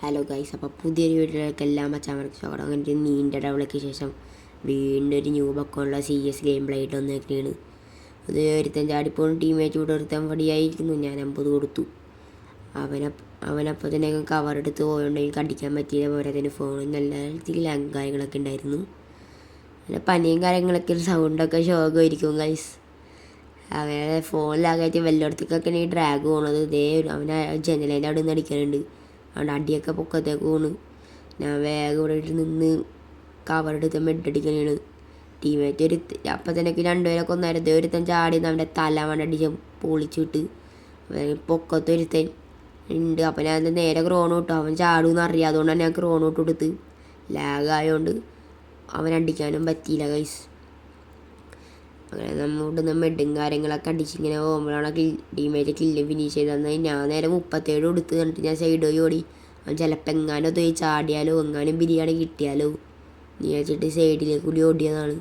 Hello guys അപ്പോൾ പുതിയൊരു വീഡിയോയിലേക്ക് എല്ലാം മച്ചാമർക്ക് സ്വാഗതം. അങ്ങനെ നീണ്ട ഡബിളയ്ക്ക് ശേഷം വീണ്ടും ഒരു ന്യൂ ബക്കമുള്ള സി എസ് ഗെയിം പ്ലേ ആയിട്ട് വന്നേക്കുകയാണ് അത് ഒരുത്തൻ ചാടിപ്പോഴും ടീമേറ്റ് കൂടെ ഒരുത്തൻ വടിയായിരിക്കുന്നു ഞാൻ അമ്പത് കൊടുത്തു. അവനെ അവനപ്പോൾ തന്നെ കവർ എടുത്ത് പോയോണ്ട് എനിക്ക് അടിക്കാൻ പറ്റിയില്ല. പോരാ ഫോണിൽ നല്ല ലാങ് കാര്യങ്ങളൊക്കെ ഉണ്ടായിരുന്നു. നല്ല പനിയും കാര്യങ്ങളൊക്കെ ഒരു സൗണ്ടൊക്കെ ശോകമായിരിക്കും ഗൈസ് അവനെ ഫോണിലാകായിട്ട് വല്ലയിടത്തേക്കൊക്കെ ഡ്രാഗ് പോണത് ഇതേ അവനെ ജനലേന്റെ അവിടെ നിന്ന് അടിക്കാനുണ്ട്. അവിടെ അടിയൊക്കെ പൊക്കത്തേക്ക് പോണ് ഞാൻ വേഗം ഇവിടെ നിന്ന് കവറെടുത്ത് മെഡടിക്കണേണ് ടീമേറ്റ് ഒരു അപ്പം തന്നെ രണ്ടുപേരൊക്കെ ഒന്നായിരുന്നു? ഒരുത്തൻ ചാടി അവന്റെ തല വണ്ടടിച്ച് പൊളിച്ചിട്ട് പൊക്കത്ത് ഒരുത്തൻ ഉണ്ട് അപ്പം ഞാൻ നേരെ ക്രോൺ വിട്ടു അവൻ ചാടുമെന്ന് അറിയാം അതുകൊണ്ടാണ് ഞാൻ ക്രോൺ ഇട്ട് കൊടുത്ത്. ലാഗായതുകൊണ്ട് അവൻ അടിക്കാനും പറ്റിയില്ല ഗൈസ് അങ്ങനെ നമ്മോട് മെഡും കാര്യങ്ങളൊക്കെ അടിച്ചിങ്ങനെ പോകുമ്പോഴാണ് ടീമേറ്റ് കില്ല് ഫിനിഷ് ചെയ്ത് തന്നെ ഞാൻ നേരെ മുപ്പത്തേഴ് കൊടുത്ത് കണ്ടിട്ട് ഞാൻ സൈഡ് പോയി ഓടി. അവൻ ചിലപ്പോൾ എങ്ങാനും തോയി ചാടിയാലോ എങ്ങാനും ബിരിയാണി കിട്ടിയാലോ നീ വെച്ചിട്ട് സൈഡിലേക്ക് കൂടി ഓടിയതാണ്.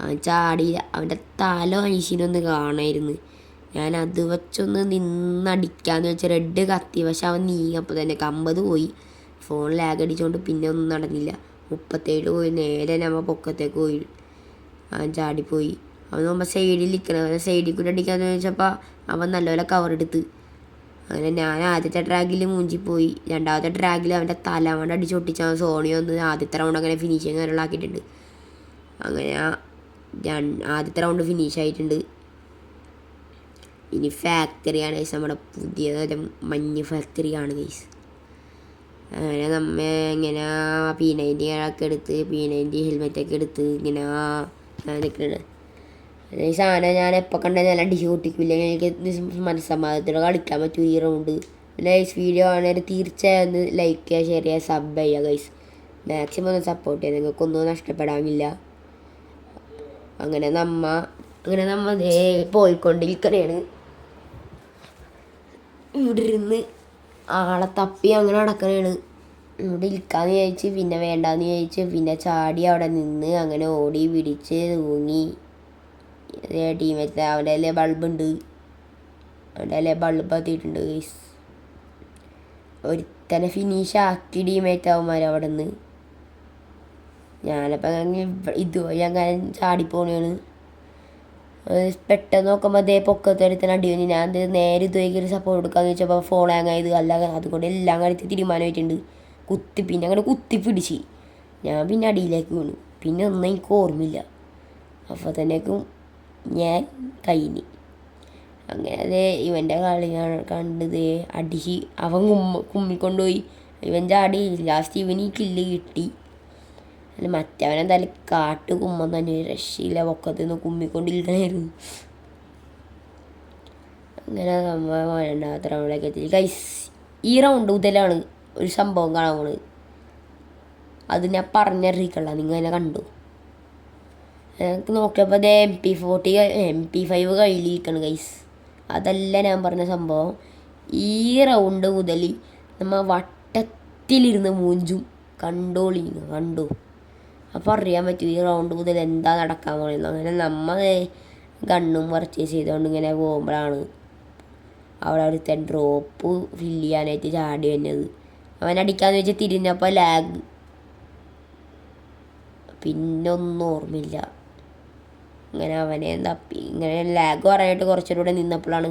അവൻ ചാടിയില്ല. അവന്റെ തല മനുഷ്യനൊന്ന് കാണായിരുന്നു. ഞാൻ അത് വെച്ചൊന്ന് നിന്നടിക്കാന്ന് വെച്ച റെഡ് കത്തി. പക്ഷെ അവൻ നീങ്ങപ്പോൾ തന്നെ കമ്പത് പോയി. ഫോൺ ലാഗ് അടിച്ചുകൊണ്ട് പിന്നെ ഒന്നും നടന്നില്ല. മുപ്പത്തേഴ് പോയി. നേരെ നമ്മൾ പൊക്കത്തേക്ക് പോയി. അവൻ ചാടിപ്പോയി. അവൻ നമ്മൾ സൈഡിൽ നിൽക്കണം അവനെ സൈഡിൽ കൂടെ അടിക്കാന്ന് ചോദിച്ചപ്പോൾ അവൻ നല്ലപോലെ കവർ എടുത്ത്. അങ്ങനെ ഞാൻ ആദ്യത്തെ ട്രാക്കിൽ മൂഞ്ചിപ്പോയി. രണ്ടാമത്തെ ഡ്രാഗിൽ അവന്റെ തല കൊണ്ട് അടിച്ച് ഒട്ടിച്ചാൽ സോണി വന്ന് ആദ്യത്തെ റൗണ്ട് അങ്ങനെ ഫിനിഷിങ് കാര്യങ്ങളാക്കിയിട്ടുണ്ട്. അങ്ങനെ ആദ്യത്തെ റൗണ്ട് ഫിനിഷ് ആയിട്ടുണ്ട്. ഇനി ഫാക്ടറിയാണ് ഗൈസ് നമ്മുടെ പുതിയ തരം മഞ്ഞ് ഫാക്ടറിയാണ് ഗൈസ് അങ്ങനെ നമ്മ ഇങ്ങനെ പി നയന്റി ഒക്കെ എടുത്ത് പി നയന്റി ഹെൽമെറ്റൊക്കെ എടുത്ത് ഇങ്ങനെ നിൽക്കുന്നുണ്ട് ഈ സാധനം ഞാൻ എപ്പോൾ കണ്ടാൽ ഞാൻ അടിച്ച് പൊട്ടിക്കില്ല എനിക്ക് മനസ്സമാധാനത്തോടെ കളിക്കാൻ പറ്റും ഈ റൗണ്ട് ലൈസ് വീഡിയോ ആണെങ്കിൽ തീർച്ചയായും ഒന്ന് ലൈക്ക് ചെയ്യുക ഷെയർ ചെയ്യുക സബ് ചെയ്യുക ഗൈസ് മാക്സിമം ഒന്ന് സപ്പോർട്ട് ചെയ്യുക. നിങ്ങൾക്കൊന്നും നഷ്ടപ്പെടാനില്ല. അങ്ങനെ നമ്മ അങ്ങനെ നമ്മ ദേ പോയിക്കൊണ്ടിരിക്കണേണ്. ഇവിടെ ഇരുന്ന് ആളെ തപ്പി അങ്ങനെ നടക്കണേണ്. ഇവിടെ ഇരിക്കാന്ന് ചോദിച്ച് പിന്നെ വേണ്ടാന്ന് ചോദിച്ച് പിന്നെ ചാടി അവിടെ നിന്ന് അങ്ങനെ ഓടി പിടിച്ച് തൂങ്ങി. ടീമേറ്റ് അവന്റെ അല്ലേ ബൾബുണ്ട്. അവന്റെ അല്ലേ ബൾബ് എത്തിയിട്ടുണ്ട് ഗൈസ് ഒരുത്തനെ ഫിനിഷ് ആക്കി ടീമേറ്റ് അവന്മാർ അവിടെ നിന്ന് ഞാനപ്പോൾ ഇതുവഴി അങ്ങനെ ചാടിപ്പോണാണ്. പെട്ടെന്ന് നോക്കുമ്പോൾ അതേ പൊക്കത്ത് ഒരുത്തന അടി വന്നു. ഞാൻ നേരെ ഇതുവഴിക്ക് ഒരു സപ്പോർട്ട് കൊടുക്കാന്ന് വെച്ചപ്പോൾ ഫോൺ ഹാങ് ആയത്. അല്ല അതുകൊണ്ട് എല്ലാം കളിച്ച് തീരുമാനമായിട്ടുണ്ട്. കുത്തി പിന്നെ അങ്ങനെ കുത്തി പിടിച്ച്. ഞാൻ പിന്നെ അടിയിലേക്ക് വീണു. പിന്നെ ഒന്നും എനിക്ക് ഓർമ്മയില്ല. അപ്പോൾ തന്നേക്കും ഞാൻ കൈനി. അങ്ങനെ അതേ ഇവന്റെ കളി കണ്ടത് അടിച്ച് അവൻ കുമ്മ കുമ്മിക്കൊണ്ടുപോയി. ഇവൻ ചാടി. ലാസ്റ്റ് ഇവന് ഈ കില്ല് കിട്ടി. അല്ല മറ്റവനെ തല കാട്ട് കുമ്മം തന്നെ. രക്ഷയില്ല. പൊക്കത്തിൽ നിന്ന് കുമ്മിക്കൊണ്ടിരിക്കണായിരുന്നു. അങ്ങനെ നമ്മൾ രണ്ടാമത്തെ റൗണ്ടിലേക്ക് എത്തി. ഗൈസ് ഈ റൗണ്ട് മുതലാണ് ഒരു സംഭവം കാണാൻ പോണത്. അത് ഞാൻ പറഞ്ഞറിയിക്കണ്ട. നിങ്ങൾ എന്നെ കണ്ടു. എനിക്ക് നോക്കിയപ്പോൾ അത് M P forty M P five കയ്യിലിരിക്കണം guys അതല്ല ഞാൻ പറഞ്ഞ സംഭവം. ഈ റൗണ്ട് മുതൽ നമ്മൾ വട്ടത്തിലിരുന്ന് മൂഞ്ചും കണ്ടോളി കണ്ടു. അപ്പോൾ അറിയാൻ പറ്റും ഈ റൗണ്ട് മുതൽ എന്താ നടക്കാൻ പോകുന്നത് അങ്ങനെ നമ്മൾ ഗണ്ണും പർച്ചേസ് ചെയ്തുകൊണ്ട് ഇങ്ങനെ പോകുമ്പോഴാണ് അവിടെ അവിടുത്തെ ഡ്രോപ്പ് ഫില്ല് ചെയ്യാനായിട്ട് ചാടി വന്നത്. അവൻ അടിക്കാന്ന് വെച്ച് തിരിഞ്ഞപ്പോൾ ലാഗ് പിന്നൊന്നും ഓർമ്മയില്ല. അങ്ങനെ അവനെ തപ്പി ഇങ്ങനെ ലാഗ് പറയായിട്ട് കുറച്ചുകൂടെ നിന്നപ്പോഴാണ്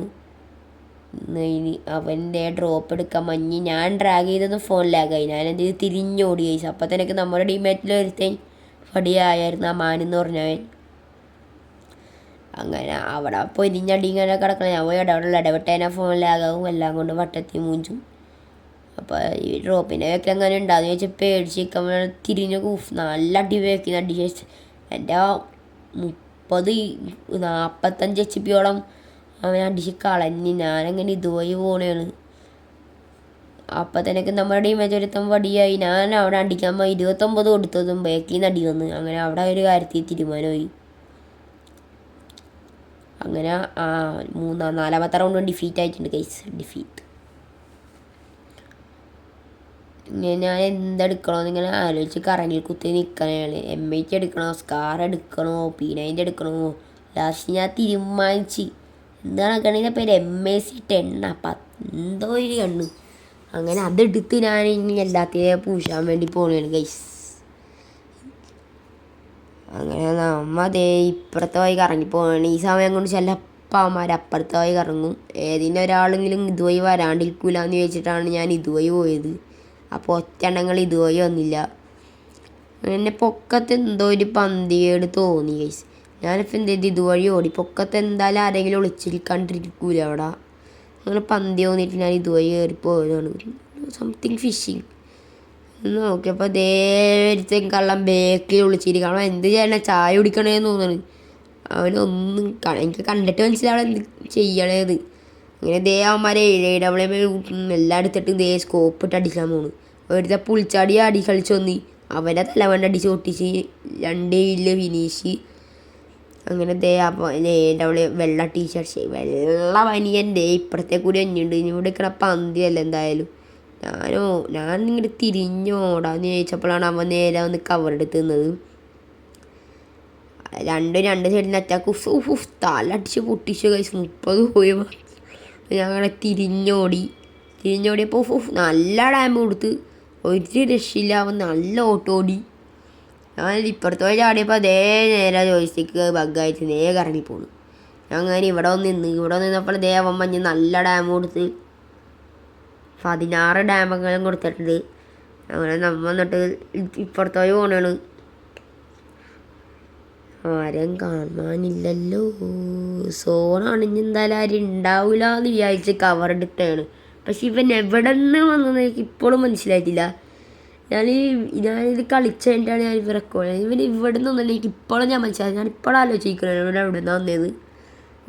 ഇനി അവന്റെ ഡ്രോപ്പ് എടുക്കാൻ മഞ്ഞ്. ഞാൻ ഡ്രാഗ് ചെയ്തത് ഫോൺ ലാഗായി ചെയ്ത്? തിരിഞ്ഞോടി കഴിച്ചു അപ്പം തന്നെ നമ്മുടെ ഡിമാറ്റിൽ ഒരുത്തൻ ഫടിയായിരുന്നു ആ മാനെന്ന് പറഞ്ഞവൻ അങ്ങനെ അവിടെ പൊരിഞ്ഞടി ഇങ്ങനെ കിടക്കണം. ഞാൻ പോയി ഇടപെടല ഇടപെട്ടേനെ ഫോൺ ലാഗാവും എല്ലാം കൊണ്ട് വട്ടത്തി മൂഞ്ചും. അപ്പോൾ ഈ ഡ്രോപ്പിനെ വെക്കൽ അങ്ങനെ ഉണ്ടാകുന്ന ചോദിച്ചാൽ പേടിച്ച് തിരിഞ്ഞു തിരിഞ്ഞ് കൂഫ് നല്ല അടി. വെക്കുന്ന അടി ചോദിച്ചു എന്റെ മുപ്പത് നാൽപ്പത്തഞ്ച് എച്ച് പിയോളം അവൻ അടിച്ച് കളഞ്ഞ്. ഞാനങ്ങനെ ഇതുവഴി പോണേണ്. അപ്പത്തേനൊക്കെ നമ്മുടെ ടീമേറ്റ് ഒരുത്തം വടിയായി ഞാൻ അവിടെ അടിക്കാൻ പോയി. ഇരുപത്തൊമ്പത് കൊടുത്തതും ബാക്കിൽ നിന്ന് അടി വന്ന്. അങ്ങനെ അവിടെ ഒരു കാര്യത്തിൽ തീരുമാനമായി. അങ്ങനെ മൂന്നാം നാലാമത്തെ റൗണ്ട് ഡിഫീറ്റ് ആയിട്ടുണ്ട് കേസ് ഡിഫീറ്റ് ഇങ്ങനെ ഞാൻ എന്തെടുക്കണോ ഇങ്ങനെ ആലോചിച്ച് കറങ്ങി കുത്തി നിൽക്കണേ എം ഐക്ക് എടുക്കണോ? സ്കാർ എടുക്കണോ? പി നൈന്റെ എടുക്കണോ? ലാസ്റ്റ് ഞാൻ തീരുമാനിച്ച്. എന്താണ് കണ്ണിന്റെ പേര് എം എ സി ടെണ്ണ എന്തോ ഒരു കണ്ണ്. അങ്ങനെ അതെടുത്ത് ഞാൻ ഇനി എല്ലാത്തിനെയും പൂശാൻ വേണ്ടി പോണേണ് ഗൈസ് അങ്ങനെ നമ്മ അതേ ഇപ്പുറത്തെ വഴി കറങ്ങി പോവാണ്. ഈ സമയം കൊണ്ട് അപ്പാമാർ അപ്പുറത്തെ വഴി കറങ്ങും. ഏതിന്റെ ഒരാളെങ്കിലും ഇതുവഴി വരാണ്ടിരിക്കൂലെന്ന് ചോദിച്ചിട്ടാണ് ഞാൻ ഇതുവഴി പോയത്. അപ്പോൾ ഒറ്റണങ്ങൾ ഇതുവഴി വന്നില്ല. എന്നെ പൊക്കത്ത് എന്തോ ഒരു പന്തിയേട് തോന്നി ഗൈസ് ഞാനിപ്പോൾ എന്ത് ചെയ്ത്? ഇതുവഴി ഓടി. പൊക്കത്ത് എന്തായാലും ആരെങ്കിലും ഒളിച്ചിരിക്കാണ്ടിരിക്കൂല അവിടെ. അങ്ങനെ പന്തി തോന്നിയിട്ട് ഞാൻ ഇതുവഴി കയറി പോയതാണ്. സംതിങ് ഫിഷിങ് നോക്കിയപ്പോൾ ദേ ഒരുത്തൻ കള്ളം ബേക്കിൽ ഒളിച്ചിരിക്കണം അവൻ എന്ത് ചെയ്യണം? ചായ കുടിക്കണേന്ന് തോന്നുന്നു അവനൊന്നും എനിക്ക് കണ്ടിട്ട് മനസ്സിലാവണം എന്ത് ചെയ്യണേത് അങ്ങനെ ദേ അവന്മാരെ ഏഴ് എല്ലാം എടുത്തിട്ട് ദേ സ്കോപ്പ് ഇട്ട് അടിക്കാൻ പോണു. ഒരുത്ത പുളിച്ചാടി ആടി കളിച്ചു വന്നി അവന്റെ തലവണ്ട അടിച്ച് പൊട്ടിച്ച് രണ്ടേ ഇല്ല വിനീഷ്. അങ്ങനെ ദേ അപ്പോൾ എന്റെ അവളെ വെള്ള ടീഷർട്ട് വെള്ള പനിയൻ ദേ ഇപ്പുറത്തെ കൂടി അഞ്ഞുണ്ട്. ഇനി ഇവിടെ നിൽക്കണ പന്തിയല്ല എന്തായാലും. ഞാനോ ഞാൻ ഇങ്ങോട്ട് തിരിഞ്ഞോടാന്ന് ചോദിച്ചപ്പോഴാണ് അവൻ നേരെ വന്ന് കവറെടുത്ത് നിന്നത്. രണ്ട് രണ്ട് സൈഡിൽ അറ്റാക്ക് തലടിച്ച് പൊട്ടിച്ച് കഴിച്ച് മുപ്പത് പോയി. ഞങ്ങളെ തിരിഞ്ഞോടി. തിരിഞ്ഞോടിയപ്പോൾ നല്ല ഡാമ്പ് കൊടുത്ത്. ഒരു രക്ഷയില്ല അവൻ നല്ല ഓട്ടോടി ഞാൻ ഇപ്പുറത്തോടെ ചാടിയപ്പോൾ അതേ നേരെ ജോയിസ്റ്റിക്ക് ബഗ്ഗായിട്ട് നേരെ കറങ്ങി പോണു ഞാൻ അങ്ങനെ ഇവിടെ വന്ന് നിന്ന് ഇവിടെ നിന്നപ്പോൾ ദേവം മഞ്ഞ് നല്ല ഡാം കൊടുത്ത് പതിനാറ് ഡാമൊക്കെയും കൊടുത്തിട്ടുണ്ട്. അങ്ങനെ നമ്മൾ എന്നിട്ട് ഇപ്പുറത്ത് പോയി പോണാണ്. ആരും കാണാനില്ലല്ലോ. സോണാണ് ഇനി എന്തായാലും ആരും ഉണ്ടാവില്ല എന്ന് വിചാരിച്ച് കവർ എടുത്താണ് പക്ഷെ ഇവൻ എവിടെ നിന്ന് വന്നെന്ന് എനിക്ക് ഇപ്പോഴും മനസ്സിലായിട്ടില്ല. ഞാൻ ഞാനിത് കളിച്ചതിന്റെയാണ് ഞാൻ ഇവ റെക്കോർഡ് ചെയ്യുന്നത് ഇവൻ ഇവിടെ വന്നില്ല എനിക്ക് ഇപ്പോഴും ഞാൻ മനസ്സിലായി ഞാൻ ഇപ്പോഴും ആലോചിക്കുന്നു ഇവിടെ എവിടെ നിന്നാണ് വന്നത്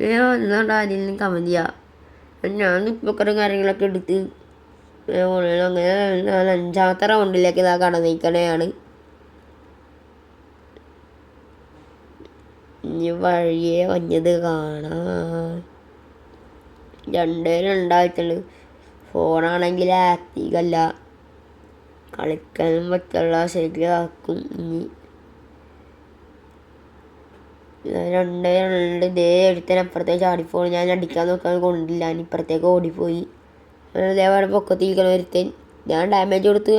ഞാൻ വന്നുകൊണ്ട് ആരെങ്കിലും കമന്റ് ചെയ്യാം. ഞാൻ ഇപ്പൊക്കറും കാര്യങ്ങളൊക്കെ എടുത്ത് അങ്ങനെ അഞ്ചാമത്തെ റൗണ്ടിലേക്ക് ഇതാ കടന്നിരിക്കണയാണ് ഇനി വഴിയെ വഞ്ഞത് കാണാൻ രണ്ടേ രണ്ടായിട്ടുണ്ട് ഫോണാണെങ്കിൽ ആക്റ്റീവല്ല. കളിക്കാനും പറ്റുള്ള ശരിയാക്കും ഇനി. രണ്ടേ രണ്ട് ഇതേ ഒരുത്തൻ ചാടിപ്പോൾ ഞാൻ അടിക്കാൻ നോക്കാൻ കൊണ്ടില്ല. ഞാൻ ഇപ്പുറത്തേക്ക് ഓടിപ്പോയി. ഇതേപോലെ പൊക്കത്തിരിക്കണ ഒരുത്തൻ. ഞാൻ ഡാമേജ് കൊടുത്ത്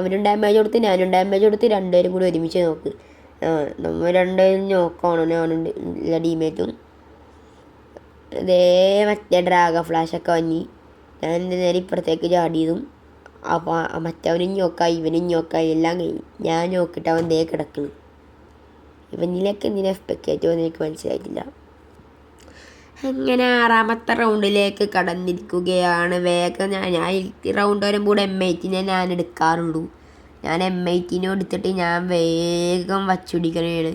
അവനും ഡാമേജ് കൊടുത്ത് ഞാനും ഡാമേജ് കൊടുത്ത് രണ്ടുപേരും കൂടി ഒരുമിച്ച് നോക്ക്. നമ്മൾ രണ്ടുപേരും നോക്കാണ്? ഞാനും എല്ലാ ടീമേറ്റും. ഇതേ മറ്റേ ഡ്രാഗ ഫ്ലാഷൊക്കെ വന്നി. ഞാൻ എന്റെ നേരെ ഇപ്പുറത്തേക്ക് ചാടിയതും അപ്പോൾ മറ്റവനും ഞോക്കായി ഇവനും ഞോക്കായി എല്ലാം കഴിഞ്ഞു. ഞാൻ നോക്കിയിട്ട് അവൻ ദേ കിടക്കുന്നു ഇവനിലേക്ക് എന്തിനാ എഫ്പെക്കേറ്റോ എന്ന് എനിക്ക് മനസ്സിലായിട്ടില്ല. അങ്ങനെ ആറാമത്തെ റൗണ്ടിലേക്ക് കടന്നിരിക്കുകയാണ്. വേഗം ഞാൻ ഞാൻ റൗണ്ട് വരുമ്പോൾ എം ഐറ്റിനെ ഞാൻ എടുക്കാറുള്ളൂ. ഞാൻ എം ഐറ്റിനെ എടുത്തിട്ട് ഞാൻ വേഗം വച്ചുപിടിക്കണേണ്.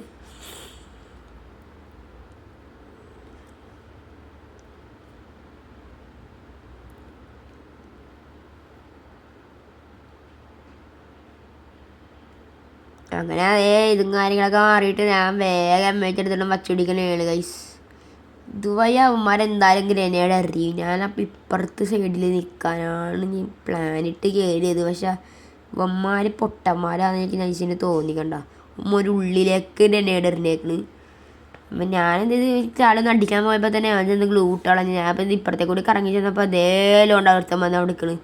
അങ്ങനെ അതേ ഇതും കാര്യങ്ങളൊക്കെ മാറിയിട്ട് ഞാൻ വേഗം എം ഐറ്റ് എടുത്തിട്ട് വച്ചുപിടിക്കണേണ് ഗൈസ് ഇതുവഴി അവന്മാരെന്തായാലും ഗ്രനേഡ് എറിയും. അപ്പം ഇപ്പുറത്ത് സൈഡിൽ നിൽക്കാനാണ് ഞാൻ പ്ലാനിട്ട് കയറിയത് പക്ഷെ അവന്മാർ പൊട്ടന്മാരാന്ന് എനിക്ക് നൈസിന് തോന്നി കണ്ട ഉമ്മ ഒരു ഉള്ളിലേക്ക് ഗ്രനേഡ് എറിഞ്ഞേക്കണ്. അപ്പം ഞാനെന്ത് ചാളൊന്ന് അടിക്കാൻ പോയപ്പോൾ തന്നെ അവൻ ചെന്ന് ഗ്ലൂ ഞാൻ അപ്പം ഇപ്പുറത്തെ കൂടി കറങ്ങി ചെന്നപ്പോൾ അതേ ലോണ്ട് അവിടുത്തെ വന്ന് അവിടെ നിൽക്കണ്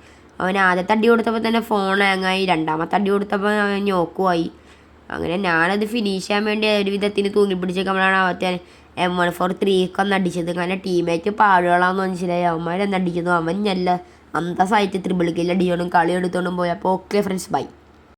അവൻ ആദ്യത്തെ അടി കൊടുത്തപ്പോൾ തന്നെ ഫോൺ ഹാങ്ങായി രണ്ടാമത്തെ അടി കൊടുത്തപ്പോൾ അവൻ ഞോക്കുമായി അങ്ങനെ ഞാനത് ഫിനിഷ് ചെയ്യാൻ വേണ്ടി ഒരു വിധത്തിന് തൂങ്ങി പിടിച്ചേക്കുമ്പോഴാണ് അവത്തെ എം വൺ ഫോർ ത്രീക്ക് ഒന്ന് അടിച്ചത്. കാരണം ടീമേറ്റ് പാടുകളാന്ന് മനസ്സിലായി. അവന്മാരെന്ന് അടിക്കുന്നു? അവൻ നല്ല സാഹിത്യ ത്രിബിളിക്കില്ല അടിയോടും കളി എടുത്തോണ്ടും പോയി. അപ്പോൾ ഓക്കെ ഫ്രണ്ട്സ് ബൈ